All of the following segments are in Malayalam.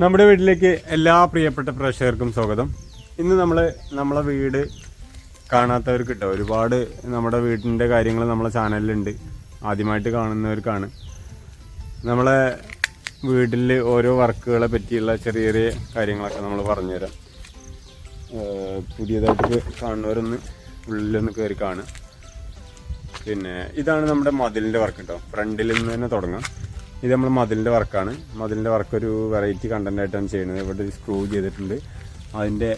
നമ്മുടെ വീട്ടിലേക്ക് എല്ലാ പ്രിയപ്പെട്ട പ്രേക്ഷകർക്കും സ്വാഗതം. ഇന്ന് നമ്മൾ നമ്മളെ വീട് കാണാത്തവർക്ക് ഒരുപാട് നമ്മുടെ വീടിന്റെ കാര്യങ്ങൾ നമ്മളെ ചാനലിലുണ്ട്. ആദ്യമായിട്ട് കാണുന്നവർക്കാണ്. നമ്മളെ വീട്ടിൽ ഓരോ വർക്കുകളെ പറ്റിയുള്ള ചെറിയ ചെറിയ കാര്യങ്ങളൊക്കെ നമ്മൾ പറഞ്ഞുതരാം. പുതിയതായിട്ട് കാണുന്നവരൊന്ന് ഉള്ളിലൊന്ന് കയറി കാണുക. പിന്നെ ഇതാണ് നമ്മുടെ മതിലിന്റെ വർക്ക് കേട്ടോ ഫ്രണ്ടിൽ നിന്ന് തന്നെ തുടങ്ങാം. ഇത് നമ്മൾ മതിലിന്റെ വർക്കാണ്. മതിലിന്റെ വർക്ക് ഒരു വെറൈറ്റി കണ്ടന്റ് ആയിട്ടാണ് ചെയ്യുന്നത്. ഇവിടെ ഒരു സ്ക്രൂ ചെയ്തിട്ടുണ്ട്. അതിന്റെ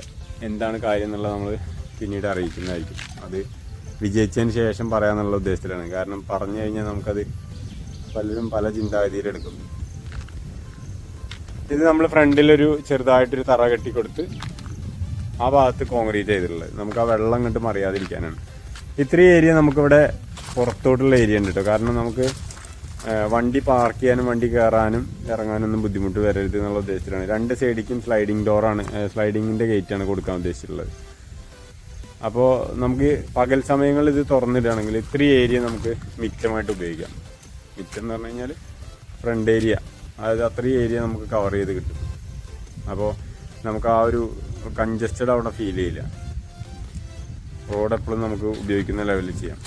എന്താണ് കാര്യം എന്നുള്ളത് നമ്മൾ പിന്നീട് അറിയിക്കുന്നതായിരിക്കും. അത് വിജയിച്ചതിന് ശേഷം പറയാമെന്നുള്ള ഉദ്ദേശത്തിലാണ്. കാരണം പറഞ്ഞു കഴിഞ്ഞാൽ നമുക്കത് പലരും പല ചിന്താഗതിയിലെടുക്കും ഇത് നമ്മൾ ഫ്രണ്ടിലൊരു ചെറുതായിട്ടൊരു തറ കെട്ടി കൊടുത്ത് ആ ഭാഗത്ത് കോൺക്രീറ്റ് ചെയ്തിട്ടുള്ളത്. നമുക്ക് ആ വെള്ളം അങ്ങോട്ട് മറിയാതിരിക്കാനാണ്. ഇത്രയും ഏരിയ നമുക്കിവിടെ പുറത്തോട്ടുള്ള ഏരിയ ഉണ്ട് കേട്ടോ കാരണം നമുക്ക് വണ്ടി പാർക്ക് ചെയ്യാനും വണ്ടി കയറാനും ഇറങ്ങാനൊന്നും ബുദ്ധിമുട്ട് വരരുത് എന്നുള്ള ഉദ്ദേശത്തിലാണ്. രണ്ട് സൈഡിക്കും സ്ലൈഡിങ് ഡോറാണ് സ്ലൈഡിങ്ങിന്റെ ഗേറ്റാണ് കൊടുക്കാൻ ഉദ്ദേശിച്ചിട്ടുള്ളത്. അപ്പോൾ നമുക്ക് പകൽ സമയങ്ങളിൽ ഇത് തുറന്നിടുകയാണെങ്കിൽ ഇത്രയും ഏരിയ നമുക്ക് മിറ്റമായിട്ട് ഉപയോഗിക്കാം. മിറ്റം എന്ന് പറഞ്ഞു കഴിഞ്ഞാൽ ഫ്രണ്ട് ഏരിയ അതായത് അത്രയും ഏരിയ നമുക്ക് കവർ ചെയ്ത് കിട്ടും. അപ്പോൾ നമുക്ക് ആ ഒരു കൺജസ്റ്റഡ് അവിടെ ഫീൽ ചെയ്യില്ല. റോഡ് എപ്പോഴും നമുക്ക് ഉപയോഗിക്കുന്ന ലെവലിൽ ചെയ്യാം.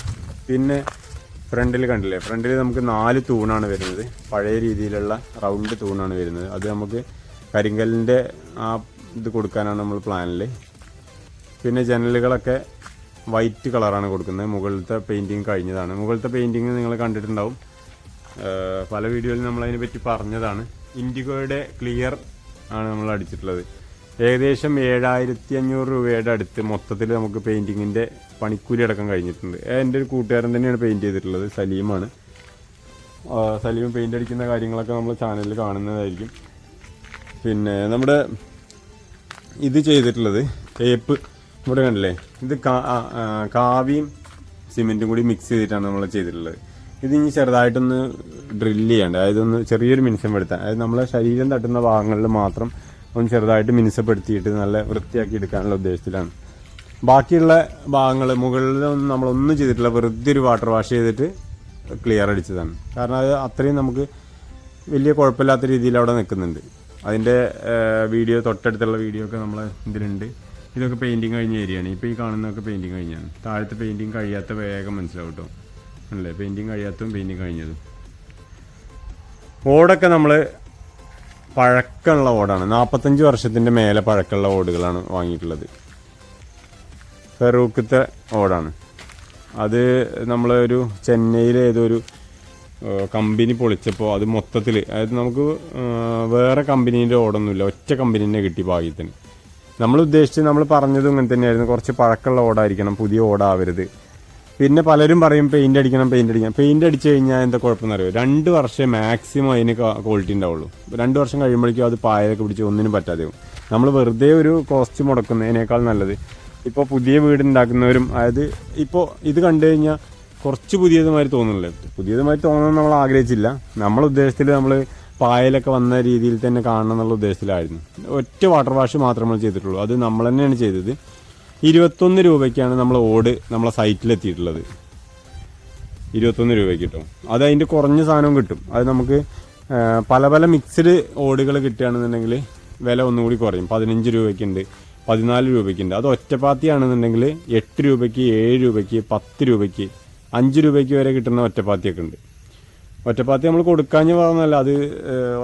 പിന്നെ ഫ്രണ്ടിൽ കണ്ടില്ലേ? ഫ്രണ്ടിൽ നമുക്ക് നാല് തൂണാണ് വരുന്നത്. പഴയ രീതിയിലുള്ള റൗണ്ട് തൂണാണ് വരുന്നത്. അത് നമുക്ക് കരിങ്കല്ലിന്റെ ആ ഇത് കൊടുക്കാനാണ് നമ്മൾ പ്ലാനിൽ പിന്നെ ജനലുകളൊക്കെ വൈറ്റ് കളറാണ് കൊടുക്കുന്നത്. മുകളിലത്തെ പെയിന്റിങ് കഴിഞ്ഞതാണ്. മുകളിലത്തെ പെയിന്റിങ് നിങ്ങൾ കണ്ടിട്ടുണ്ടാവും. പല വീഡിയോയിലും നമ്മളതിനെ പറ്റി പറഞ്ഞതാണ്. ഇൻഡിഗോയുടെ ക്ലിയർ ആണ് നമ്മൾ അടിച്ചിട്ടുള്ളത്. ഏകദേശം ഏഴായിരത്തി അഞ്ഞൂറ് രൂപയുടെ അടുത്ത് മൊത്തത്തിൽ നമുക്ക് പെയിന്റിങ്ങിന്റെ പണിക്കൂലി അടക്കം കഴിഞ്ഞിട്ടുണ്ട്. എന്റെ ഒരു കൂട്ടുകാരൻ തന്നെയാണ് പെയിന്റ് ചെയ്തിട്ടുള്ളത് സലീമാണ്. സലീം പെയിന്റ് അടിക്കുന്ന കാര്യങ്ങളൊക്കെ നമ്മൾ ചാനലിൽ കാണുന്നതായിരിക്കും. പിന്നെ നമ്മുടെ ഇത് ചെയ്തിട്ടുള്ളത് തേപ്പ് ഇവിടെ കണ്ടില്ലേ? ഇത് കാവിയും സിമെന്റും കൂടി മിക്സ് ചെയ്തിട്ടാണ് നമ്മൾ ചെയ്തിട്ടുള്ളത്. ഇത് ഇനി ചെറുതായിട്ടൊന്ന് ഡ്രില്ല് ചെയ്യേണ്ടത് അതായത് ഒന്ന് ചെറിയൊരു മിനുസം എടുത്താൽ അതായത് നമ്മളെ ശരീരം തട്ടുന്ന ഭാഗങ്ങളിൽ മാത്രം ഒന്ന് ചെറുതായിട്ട് മിനുസപ്പെടുത്തിയിട്ട് നല്ല വൃത്തിയാക്കി എടുക്കാനുള്ള ഉദ്ദേശത്തിലാണ്. ബാക്കിയുള്ള ഭാഗങ്ങൾ മുകളിലൊന്നും നമ്മളൊന്നും ചെയ്തിട്ടില്ല. വെറുതെ ഒരു വാട്ടർ വാഷ് ചെയ്തിട്ട് ക്ലിയർ അടിച്ചതാണ്. കാരണം അത് അത്രയും നമുക്ക് വലിയ കുഴപ്പമില്ലാത്ത രീതിയിൽ അവിടെ നിൽക്കുന്നുണ്ട്. അതിന്റെ വീഡിയോ തൊട്ടടുത്തുള്ള വീഡിയോ ഒക്കെ നമ്മൾ ഇതിലുണ്ട്. ഇതൊക്കെ പെയിന്റിങ് കഴിഞ്ഞ ഏരിയയാണ് ഇപ്പോൾ ഈ കാണുന്നതൊക്കെ പെയിന്റിങ് കഴിഞ്ഞാണ്. താഴത്തെ പെയിന്റിങ് കഴിയാത്ത വേഗം മനസ്സിലാവും കേട്ടോ. അല്ലേ? പെയിന്റിങ് കഴിയാത്തതും പെയിന്റിങ് കഴിഞ്ഞതും. ഓടൊക്കെ നമ്മൾ പഴക്കമുള്ള ഓടാണ്. നാൽപ്പത്തഞ്ച് വർഷത്തിന്റെ മേലെ പഴക്കമുള്ള ഓടുകളാണ് വാങ്ങിയിട്ടുള്ളത്. ഫെറൂക്കത്തെ ഓടാണ്. അത് നമ്മളൊരു ചെന്നൈയിലെ ഏതോ ഒരു കമ്പനി പൊളിച്ചപ്പോൾ അത് മൊത്തത്തിൽ അതായത് നമുക്ക് വേറെ കമ്പനീന്റെ ഓടൊന്നുമില്ല. ഒറ്റ കമ്പനീന്റെ കിട്ടി ഭാഗ്യത്തിന്. നമ്മൾ ഉദ്ദേശിച്ച് നമ്മൾ പറഞ്ഞതും ഇങ്ങനെ തന്നെയായിരുന്നു കുറച്ച് പഴക്കമുള്ള ഓടായിരിക്കണം പുതിയ ഓടാവരുത്. പിന്നെ പലരും പറയും പെയിന്റ് അടിക്കണം പെയിന്റ് അടിക്കണം. പെയിന്റ് അടിച്ചു കഴിഞ്ഞാൽ എന്താ കുഴപ്പമെന്ന് അറിയോ രണ്ട് വർഷം മാക്സിമം അതിന് ക്വാളിറ്റി ഉണ്ടാവുള്ളൂ. രണ്ട് വർഷം കഴിയുമ്പോഴേക്കും അത് പായലൊക്കെ പിടിച്ച് ഒന്നിനും പറ്റാതെയാവും നമ്മൾ വെറുതെ ഒരു കോസ്റ്റ് മുടക്കുന്നതിനേക്കാൾ നല്ലത്. ഇപ്പോൾ പുതിയ വീട് ഉണ്ടാക്കുന്നവരും അതായത് ഇപ്പോൾ ഇത് കണ്ടു കഴിഞ്ഞാൽ കുറച്ച് പുതിയതുമാതിരി തോന്നുന്നില്ലേ? പുതിയതുമായി തോന്നുന്നത് നമ്മൾ ആഗ്രഹിച്ചില്ല. നമ്മൾ ഉദ്ദേശത്തിൽ നമ്മൾ പായലൊക്കെ വന്ന രീതിയിൽ തന്നെ കാണണം എന്നുള്ള ഉദ്ദേശത്തിലായിരുന്നു. ഒറ്റ വാട്ടർ വാഷ് മാത്രമേ ചെയ്തിട്ടുള്ളൂ. അത് നമ്മൾ തന്നെയാണ് ചെയ്തത്. ഇരുപത്തൊന്ന് രൂപയ്ക്കാണ് നമ്മൾ ഓട് നമ്മളെ സൈറ്റിലെത്തിയിട്ടുള്ളത്. ഇരുപത്തൊന്ന് രൂപയ്ക്ക് കിട്ടും. അത് അതിന്റെ കുറഞ്ഞ സാധനവും കിട്ടും. അത് നമുക്ക് പല പല മിക്സ്ഡ് ഓടുകൾ കിട്ടുകയാണെന്നുണ്ടെങ്കിൽ വില ഒന്നുകൂടി കുറയും. പതിനഞ്ച് രൂപയ്ക്കുണ്ട് പതിനാല് രൂപയ്ക്കുണ്ട്. അത് ഒറ്റപ്പാത്തിയാണെന്നുണ്ടെങ്കിൽ എട്ട് രൂപയ്ക്ക് ഏഴ് രൂപയ്ക്ക് പത്ത് രൂപയ്ക്ക് അഞ്ച് രൂപയ്ക്ക് വരെ കിട്ടുന്ന ഒറ്റപ്പാത്തിയൊക്കെ ഉണ്ട്. ഒറ്റപ്പാത്തി നമ്മൾ കൊടുക്കാഞ്ഞ് പറഞ്ഞല്ല അത്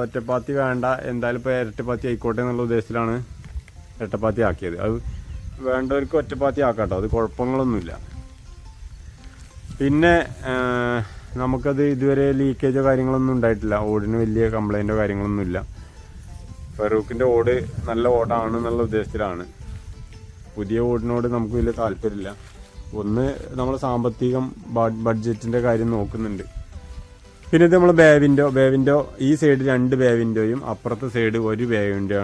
ഒറ്റപ്പാത്തി വേണ്ട എന്തായാലും ഇപ്പോൾ ഇരട്ടപ്പാത്തി ആയിക്കോട്ടെ എന്നുള്ള ഉദ്ദേശത്തിലാണ് ഇരട്ടപ്പാത്തി ആക്കിയത്. അത് വേണ്ടവർക്ക് ഒറ്റപ്പാത്തി ആക്കാട്ടോ. കേട്ടോ അത് കുഴപ്പങ്ങളൊന്നുമില്ല. പിന്നെ നമുക്കത് ഇതുവരെ ലീക്കേജോ കാര്യങ്ങളൊന്നും ഉണ്ടായിട്ടില്ല. ഓടിന് വലിയ കംപ്ലൈന്റോ കാര്യങ്ങളൊന്നുമില്ല. ഫറൂഖിന്റെ ഓട് നല്ല ഓടാണ് എന്നുള്ള ഉദ്ദേശത്തിലാണ്. പുതിയ ഓടിനോട് നമുക്ക് വലിയ താല്പര്യമില്ല. ഒന്ന് നമ്മൾ സാമ്പത്തികം ബഡ്- ബഡ്ജറ്റിന്റെ കാര്യം നോക്കുന്നുണ്ട്. പിന്നെ ഇത് നമ്മൾ ബേ വിൻഡോ ബേ വിൻഡോ ഈ സൈഡ് രണ്ട് ബേ വിൻഡോയും അപ്പുറത്തെ സൈഡ് ഒരു ബേ വിൻഡോ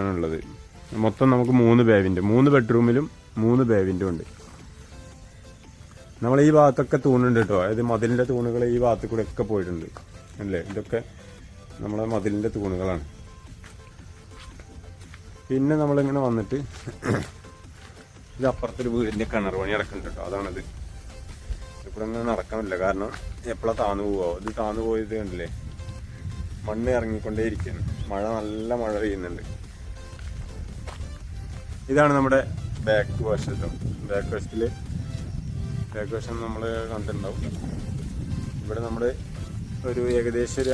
മൊത്തം നമുക്ക് മൂന്ന് ബേവിന്റെ മൂന്ന് ബെഡ്റൂമിലും മൂന്ന് ബേവിന്റെ ഉണ്ട്. നമ്മൾ ഈ ഭാഗത്തൊക്കെ തൂണുണ്ട് കേട്ടോ അതായത് മതിലിന്റെ തൂണുകൾ ഈ ഭാഗത്ത് കൂടെ ഒക്കെ പോയിട്ടുണ്ട്. അല്ലേ? ഇതൊക്കെ നമ്മളെ മതിലിന്റെ തൂണുകളാണ്. പിന്നെ നമ്മളിങ്ങനെ വന്നിട്ട് ഇത് അപ്പുറത്തൊരു വീടിന്റെ കിണർ പണി നടക്കുന്നുണ്ട് കേട്ടോ അതാണിത്. ഇവിടെ ഇങ്ങനെ നടക്കാനില്ല. കാരണം എപ്പോഴാണ് താന്നു പോവോ. ഇത് താന്നു പോയത് കണ്ടില്ലേ? മണ്ണ് ഇറങ്ങിക്കൊണ്ടേ ഇരിക്കുന്നു മഴ നല്ല മഴ പെയ്യുന്നുണ്ട്. ഇതാണ് നമ്മുടെ ബാക്ക് വാഷ് ബാക്ക് വശത്തിൽ ബാക്ക് വശം നമ്മൾ കണ്ടിട്ടുണ്ടാവും ഇവിടെ നമ്മൾ ഒരു ഏകദേശം ഒരു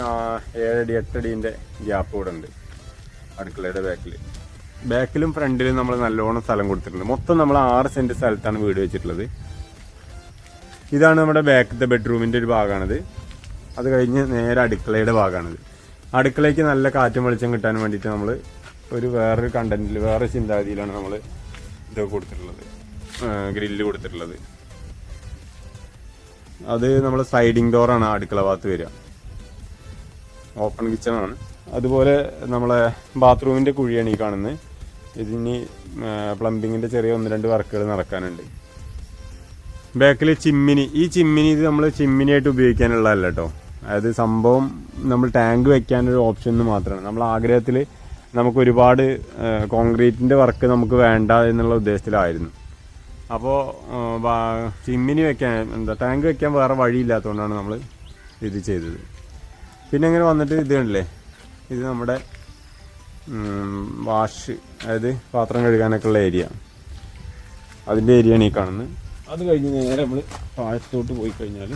ഏഴടി എട്ടടീന്റെ ഗ്യാപ്പ് ഇവിടെ ഉണ്ട്. അടുക്കളയുടെ ബാക്കിൽ ബാക്കിലും ഫ്രണ്ടിലും നമ്മൾ നല്ലോണം സ്ഥലം കൊടുത്തിട്ടുണ്ട്. മൊത്തം നമ്മൾ ആറ് സെന്റ് സ്ഥലത്താണ് വീട് വെച്ചിട്ടുള്ളത്. ഇതാണ് നമ്മുടെ ബാക്കത്തെ ബെഡ്റൂമിന്റെ ഒരു ഭാഗമാണിത് അത് കഴിഞ്ഞ് നേരെ അടുക്കളയുടെ ഭാഗമാണിത് അടുക്കളയ്ക്ക് നല്ല കാറ്റും വെളിച്ചം കിട്ടാൻ വേണ്ടിയിട്ട് നമ്മൾ ഒരു വേറൊരു കണ്ടന്റിൽ വേറെ ചിന്താഗതിയിലാണ് നമ്മൾ ഇത് കൊടുത്തിട്ടുള്ളത്. ഗ്രില്ല് കൊടുത്തിട്ടുള്ളത്. അത് നമ്മൾ സൈഡിങ് ഡോറാണ് അടുക്കള ഭാഗത്ത് വരിക. ഓപ്പൺ കിച്ചണാണ് അതുപോലെ നമ്മളെ ബാത്റൂമിന്റെ കുഴിയാണ് ഈ കാണുന്നത്. ഇതിന് പ്ലംബിങ്ങിന്റെ ചെറിയ ഒന്ന് രണ്ട് വർക്കുകൾ നടക്കാനുണ്ട്. ബാക്കിൽ ചിമ്മിനി. ഈ ചിമ്മിനി ഇത് നമ്മൾ ചിമ്മിനിയായിട്ട് ഉപയോഗിക്കാനുള്ളതല്ല കേട്ടോ അതായത് സംഭവം നമ്മൾ ടാങ്ക് വെക്കാനൊരു ഓപ്ഷൻ മാത്രമാണ്. നമ്മൾ ആഗ്രഹത്തിൽ നമുക്ക് ഒരുപാട് കോൺക്രീറ്റിന്റെ വർക്ക് നമുക്ക് വേണ്ട എന്നുള്ള ഉദ്ദേശത്തിലായിരുന്നു. അപ്പോൾ ചിമ്മിനി വെക്കാൻ എന്താ ടാങ്ക് വെക്കാൻ വേറെ വഴിയില്ലാത്തതുകൊണ്ടാണ് നമ്മൾ ഇത് ചെയ്തത്. പിന്നെ ഇങ്ങനെ വന്നിട്ട് ഇത് കണ്ടില്ലേ? ഇത് നമ്മുടെ വാഷ് അതായത് പാത്രം കഴുകാനൊക്കെ ഉള്ള ഏരിയ. അതിന്റെ ഏരിയയാണ് ഈ കാണുന്നത്. അത് കഴിഞ്ഞ് നേരെ നമ്മൾ താഴത്തോട്ട് പോയി കഴിഞ്ഞാൽ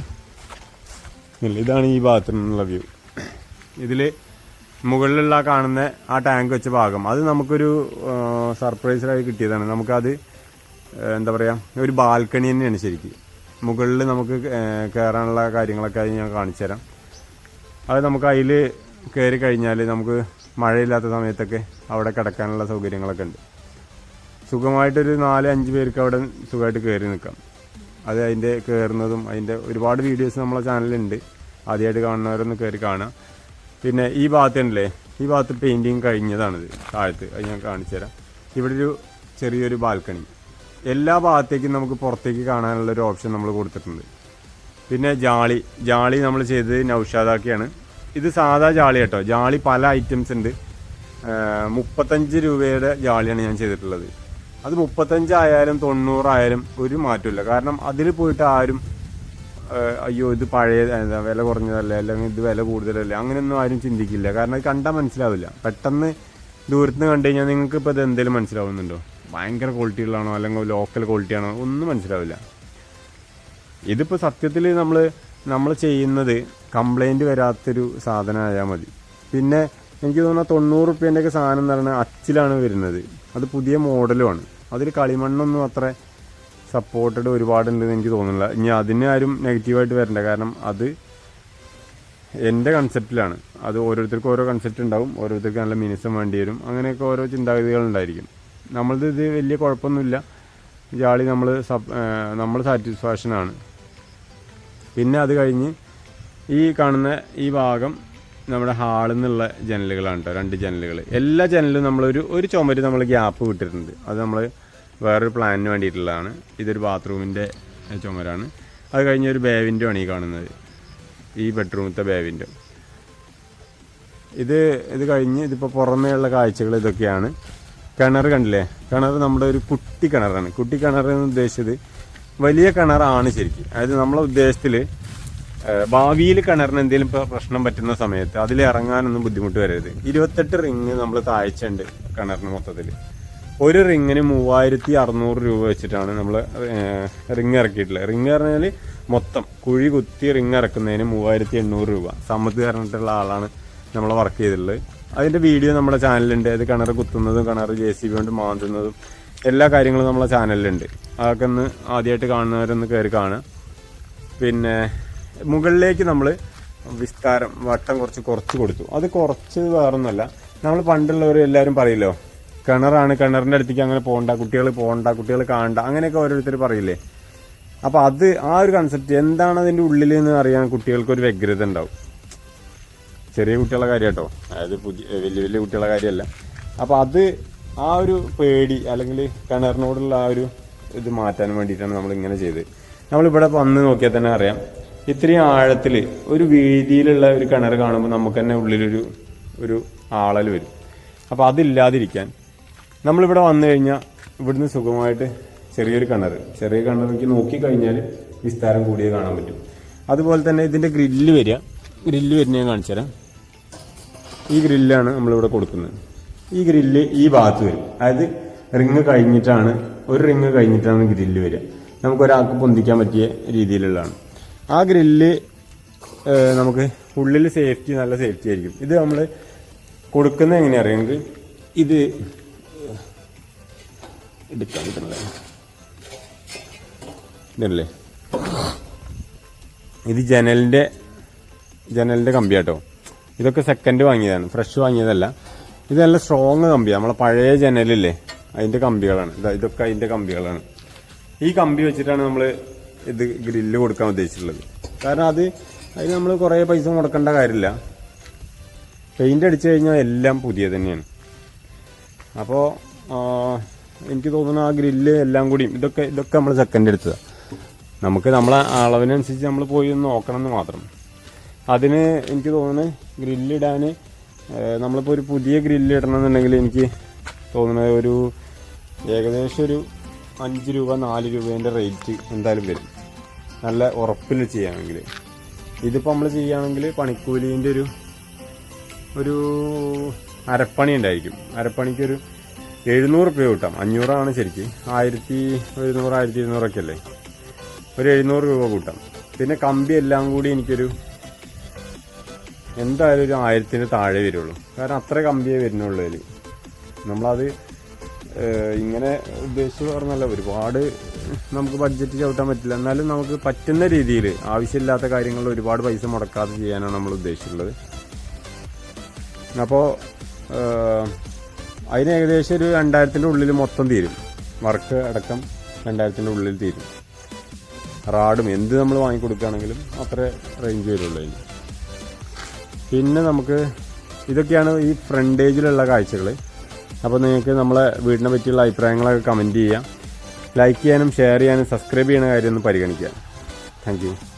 ഇതാണ് ഈ ബാത്റൂമിലുള്ള വ്യൂ. ഇതിൽ മുകളിലുള്ള കാണുന്ന ആ ടാങ്ക് വെച്ച ഭാഗം അത് നമുക്കൊരു സർപ്രൈസായി കിട്ടിയതാണ്. നമുക്കത് എന്താ പറയുക ഒരു ബാൽക്കണി തന്നെയാണ് ശരിക്കും. മുകളിൽ നമുക്ക് കയറാനുള്ള കാര്യങ്ങളൊക്കെ അത് ഞാൻ കാണിച്ചു തരാം. അത് നമുക്ക് അതിൽ കയറി കഴിഞ്ഞാൽ നമുക്ക് മഴയില്ലാത്ത സമയത്തൊക്കെ അവിടെ കിടക്കാനുള്ള സൗകര്യങ്ങളൊക്കെ ഉണ്ട്. സുഖമായിട്ടൊരു നാല് അഞ്ച് പേർക്ക് അവിടെ സുഖമായിട്ട് കയറി നിൽക്കാം. അത് അതിന്റെ കയറുന്നതും അതിന്റെ ഒരുപാട് വീഡിയോസ് നമ്മളെ ചാനലിലുണ്ട്. ആദ്യമായിട്ട് കാണുന്നവരൊന്ന് കയറി കാണാം പിന്നെ ഈ ഭാഗത്തുണ്ടല്ലേ ഈ ഭാഗത്ത് പെയിന്റിങ് കഴിഞ്ഞതാണിത്. താഴത്ത്. അത് ഞാൻ കാണിച്ചു തരാം ഇവിടെ ഒരു ചെറിയൊരു ബാൽക്കണി എല്ലാ ഭാഗത്തേക്കും നമുക്ക് പുറത്തേക്ക് കാണാനുള്ള ഒരു ഓപ്ഷൻ നമ്മൾ കൊടുത്തിട്ടുണ്ട്. പിന്നെ ജാളി. ജാളി നമ്മൾ ചെയ്തത് നൗഷാദാക്കിയാണ്. ഇത് സാധാ ജാളി കേട്ടോ. ജാളി പല ഐറ്റംസ് ഉണ്ട്. മുപ്പത്തഞ്ച് രൂപയുടെ ജാളിയാണ് ഞാൻ ചെയ്തിട്ടുള്ളത്. അത് മുപ്പത്തഞ്ചായാലും തൊണ്ണൂറായാലും ഒരു മാറ്റമില്ല കാരണം അതിൽ പോയിട്ട് ആരും അയ്യോ ഇത് പഴയ വില കുറഞ്ഞതല്ലേ? അല്ലെങ്കിൽ ഇത് വില കൂടുതലല്ലേ? അങ്ങനെയൊന്നും ആരും ചിന്തിക്കില്ല. കാരണം അത് കണ്ടാൽ മനസ്സിലാവില്ല. പെട്ടെന്ന് ദൂരത്ത് നിന്ന് കണ്ടു കഴിഞ്ഞാൽ നിങ്ങൾക്ക് ഇപ്പോൾ ഇത് എന്തെങ്കിലും മനസ്സിലാവുന്നുണ്ടോ? ഭയങ്കര ക്വാളിറ്റി ഉള്ളതാണോ അല്ലെങ്കിൽ ലോക്കൽ ക്വാളിറ്റിയാണോ ഒന്നും മനസ്സിലാവില്ല. ഇതിപ്പോൾ സത്യത്തിൽ നമ്മൾ നമ്മൾ ചെയ്യുന്നത് കംപ്ലൈന്റ് വരാത്തൊരു സാധനമായാൽ മതി. പിന്നെ എനിക്ക് തോന്നുന്ന തൊണ്ണൂറ് റുപ്യേന്റെയൊക്കെ സാധനം എന്ന് പറയുന്നത് അച്ചിലാണ് വരുന്നത്. അത് പുതിയ മോഡലുമാണ് അതിൽ കളിമണ്ണൊന്നും അത്ര സപ്പോർട്ടഡ് ഒരുപാടുണ്ടെന്ന് എനിക്ക് തോന്നുന്നില്ല. ഇനി അതിന് ആരും നെഗറ്റീവായിട്ട് വരണ്ട. കാരണം അത് എന്റെ കൺസെപ്റ്റിലാണ് അത് ഓരോരുത്തർക്കും ഓരോ കൺസെപ്റ്റ് ഉണ്ടാവും. ഓരോരുത്തർക്ക് നല്ല മിനിസം വേണ്ടി വരും. അങ്ങനെയൊക്കെ ഓരോ ചിന്താഗതികൾ ഉണ്ടായിരിക്കും. നമ്മളത് ഇത് വലിയ കുഴപ്പമൊന്നുമില്ല. ജാളി നമ്മൾ സബ് നമ്മൾ സാറ്റിസ്ഫാക്ഷനാണ് പിന്നെ അത് കഴിഞ്ഞ് ഈ കാണുന്ന ഈ ഭാഗം നമ്മുടെ ഹാളിൽ നിന്നുള്ള ജനലുകളാണ് കേട്ടോ രണ്ട് ജനലുകൾ എല്ലാ ജനലും നമ്മളൊരു ഒരു ചുമര് നമ്മൾ ഗ്യാപ്പ് വിട്ടിട്ടുണ്ട്. അത് നമ്മൾ വേറൊരു പ്ലാനിന് വേണ്ടിയിട്ടുള്ളതാണ്. ഇതൊരു ബാത്റൂമിന്റെ ചുമരാണ്. അത് കഴിഞ്ഞ് ഒരു ബേ ആണ് ഈ കാണുന്നത്. ഈ ബെഡ്റൂമത്തെ ബേ വിൻഡോ ഇത് ഇത് കഴിഞ്ഞ് ഇതിപ്പോൾ പുറമേയുള്ള കാഴ്ചകൾ ഇതൊക്കെയാണ്. കിണർ കണ്ടില്ലേ? കിണർ നമ്മുടെ ഒരു കുട്ടി കിണറാണ്. കുട്ടി കിണർ എന്ന് ഉദ്ദേശിച്ചത് വലിയ കിണറാണ് ശരിക്കും. അതായത് നമ്മളെ ഉദ്ദേശത്തിൽ ഭാവിയിൽ കിണറിന് എന്തെങ്കിലും പ്രശ്നം പറ്റുന്ന സമയത്ത് അതിൽ ഇറങ്ങാനൊന്നും ബുദ്ധിമുട്ട് വരരുത്. ഇരുപത്തെട്ട് റിങ് നമ്മൾ താഴ്ചയുണ്ട് കിണറിന് മൊത്തത്തിൽ ഒരു റിങ്ങിന് മൂവായിരത്തി അറുന്നൂറ് രൂപ വെച്ചിട്ടാണ് നമ്മൾ റിങ് ഇറക്കിയിട്ടുള്ളത്. റിങ് പറഞ്ഞാൽ മൊത്തം കുഴി കുത്തി റിങ് ഇറക്കുന്നതിന് മൂവായിരത്തി എണ്ണൂറ് രൂപ. സമ്മതി പറഞ്ഞിട്ടുള്ള ആളാണ് നമ്മൾ വർക്ക് ചെയ്തിട്ടുള്ളത്. അതിന്റെ വീഡിയോ നമ്മുടെ ചാനലുണ്ട് അത് കിണർ കുത്തുന്നതും കിണർ ജെ സി ബി കൊണ്ട് മാന്തുന്നതും എല്ലാ കാര്യങ്ങളും നമ്മളെ ചാനലിലുണ്ട് അതൊക്കെ ഒന്ന് ആദ്യമായിട്ട് കാണുന്നവരൊന്ന് കയറി കാണുക. പിന്നെ മുകളിലേക്ക് നമ്മൾ വിസ്താരം വട്ടം കുറച്ച് കുറച്ച് കൊടുത്തു. അത് കുറച്ച് വേറൊന്നുമല്ല. നമ്മൾ പണ്ടുള്ളവർ എല്ലാവരും പറയില്ലോ? കിണറാണ് കിണറിന്റെ അടുത്തേക്ക് അങ്ങനെ പോകണ്ട കുട്ടികൾ പോകണ്ട കുട്ടികൾ കാണണ്ട അങ്ങനെയൊക്കെ ഓരോരുത്തർ പറയില്ലേ? അപ്പോൾ അത് ആ ഒരു കൺസെപ്റ്റ് എന്താണ് അതിന്റെ ഉള്ളിൽ എന്ന് അറിയാൻ കുട്ടികൾക്ക് ഒരു വ്യഗ്രത ഉണ്ടാവും. ചെറിയ കുട്ടികളുടെ കാര്യം കേട്ടോ അതായത് പുതിയ വലിയ വലിയ കുട്ടികളുടെ കാര്യമല്ല. അപ്പോൾ അത് ആ ഒരു പേടി അല്ലെങ്കിൽ കിണറിനോടുള്ള ആ ഒരു ഇത് മാറ്റാൻ വേണ്ടിയിട്ടാണ് നമ്മൾ ഇങ്ങനെ ചെയ്തത് നമ്മളിവിടെ വന്ന് നോക്കിയാൽ തന്നെ അറിയാം. ഇത്രയും ആഴത്തിൽ ഒരു വീതിയിലുള്ള ഒരു കിണർ കാണുമ്പോൾ നമുക്ക് തന്നെ ഉള്ളിലൊരു ഒരു ആളൽ വരും. അപ്പോൾ അതില്ലാതിരിക്കാൻ നമ്മളിവിടെ വന്നു കഴിഞ്ഞാൽ ഇവിടുന്ന് സുഖമായിട്ട് ചെറിയൊരു കിണർ. ചെറിയ കിണറിലേക്ക് നോക്കിക്കഴിഞ്ഞാൽ വിസ്താരം കൂടിയേ കാണാൻ പറ്റും. അതുപോലെ തന്നെ ഇതിന്റെ ഗ്രില്ല് വരിക. ഗ്രില്ല് വരുന്ന ഞാൻ കാണിച്ചു തരാം. ഈ ഗ്രില്ലാണ് നമ്മളിവിടെ കൊടുക്കുന്നത്. ഈ ഗ്രില്ല് ഈ ഭാഗത്ത് വരും. അതായത് റിങ് കഴിഞ്ഞിട്ടാണ് ഒരു റിങ് കഴിഞ്ഞിട്ടാണ് ഗ്രില്ല് വരിക. നമുക്കൊരാൾക്ക് പൊന്തിക്കാൻ പറ്റിയ രീതിയിലുള്ളതാണ്. ആ ഗ്രില്ല് നമുക്ക് ഉള്ളിൽ സേഫ്റ്റി നല്ല സേഫ്റ്റി ആയിരിക്കും. ഇത് നമ്മൾ കൊടുക്കുന്നത് എങ്ങനെയാണ് അറിയാമെങ്കിൽ ഇത് എടുക്കാൻ കിട്ടുന്നില്ല ഇതല്ലേ? ഇത് ജനലിന്റെ ജനലിന്റെ കമ്പിയാട്ടോ. ഇതൊക്കെ സെക്കൻഡ് വാങ്ങിയതാണ് ഫ്രഷ് വാങ്ങിയതല്ല. ഇത് നല്ല സ്ട്രോങ് കമ്പിയാണ് നമ്മളെ പഴയ ജനലില്ലേ അതിന്റെ കമ്പികളാണ്. ഇതാ ഇതൊക്കെ അതിന്റെ കമ്പികളാണ്. ഈ കമ്പി വെച്ചിട്ടാണ് നമ്മൾ ഇത് ഗ്രില്ല് കൊടുക്കാൻ ഉദ്ദേശിച്ചിട്ടുള്ളത്. കാരണം അത് അതിന് നമ്മൾ കുറേ പൈസ മുടക്കേണ്ട കാര്യമില്ല. പെയിന്റ് അടിച്ചു കഴിഞ്ഞാൽ എല്ലാം പുതിയ തന്നെയാണ്. അപ്പോൾ എനിക്ക് തോന്നുന്നു ആ ഗ്രില്ല് എല്ലാം കൂടിയും ഇതൊക്കെ ഇതൊക്കെ നമ്മൾ സെക്കൻഡ് എടുത്തതാണ് നമുക്ക് നമ്മളെ അളവിനനുസരിച്ച് നമ്മൾ പോയി ഒന്ന് നോക്കണം എന്ന് മാത്രം. അതിന് എനിക്ക് തോന്നുന്നത് ഗ്രില്ലിടാൻ നമ്മളിപ്പോൾ ഒരു പുതിയ ഗ്രില്ല് ഇടണം എന്നുണ്ടെങ്കിൽ എനിക്ക് തോന്നുന്നത് ഒരു ഏകദേശം ഒരു അഞ്ച് രൂപ നാല് രൂപേന്റെ റേറ്റ് എന്തായാലും വരും. നല്ല ഉറപ്പിൽ ചെയ്യുകയാണെങ്കിൽ ഇതിപ്പോൾ നമ്മൾ ചെയ്യുകയാണെങ്കിൽ പണിക്കൂലിന്റെ ഒരു ഒരു അരപ്പണി ഉണ്ടായിരിക്കും. അരപ്പണിക്കൊരു എഴുന്നൂറ് രൂപ കിട്ടാം. അഞ്ഞൂറാണ് ശരിക്ക്. ആയിരത്തി ഒരുന്നൂറ് ആയിരത്തി ഇരുന്നൂറൊക്കെ അല്ലേ? ഒരു എഴുന്നൂറ് രൂപ കൂട്ടാം. പിന്നെ കമ്പി എല്ലാം കൂടി എനിക്കൊരു എന്തായാലും ഒരു ആയിരത്തിന് താഴെ വരുള്ളൂ. കാരണം അത്ര കമ്പിയേ വരുന്നുള്ളൂ അതിൽ നമ്മളത് ഇങ്ങനെ ഉദ്ദേശിച്ച് പറഞ്ഞല്ല ഒരുപാട് നമുക്ക് ബഡ്ജറ്റ് ചവിട്ടാൻ പറ്റില്ല. എന്നാലും നമുക്ക് പറ്റുന്ന രീതിയിൽ ആവശ്യമില്ലാത്ത കാര്യങ്ങളിൽ ഒരുപാട് പൈസ മുടക്കാതെ ചെയ്യാനാണ് നമ്മൾ ഉദ്ദേശിച്ചിട്ടുള്ളത്. അപ്പോൾ അതിന് ഏകദേശം ഒരു രണ്ടായിരത്തിന്റെ ഉള്ളിൽ മൊത്തം തീരും. വർക്ക് അടക്കം രണ്ടായിരത്തിന്റെ ഉള്ളിൽ തീരും. റാഡും എന്ത് നമ്മൾ വാങ്ങിക്കൊടുക്കുകയാണെങ്കിലും അത്ര റേഞ്ച് വരുള്ളൂ അതിന്. പിന്നെ നമുക്ക് ഇതൊക്കെയാണ് ഈ ഫ്രണ്ടേജിലുള്ള കാഴ്ചകൾ അപ്പോൾ നിങ്ങൾക്ക് നമ്മളെ വീടിനെ പറ്റിയുള്ള അഭിപ്രായങ്ങളൊക്കെ കമന്റ് ചെയ്യാം. ലൈക്ക് ചെയ്യാനും ഷെയർ ചെയ്യാനും സബ്സ്ക്രൈബ് ചെയ്യുന്ന കാര്യം ഒന്ന് പരിഗണിക്കുക. താങ്ക്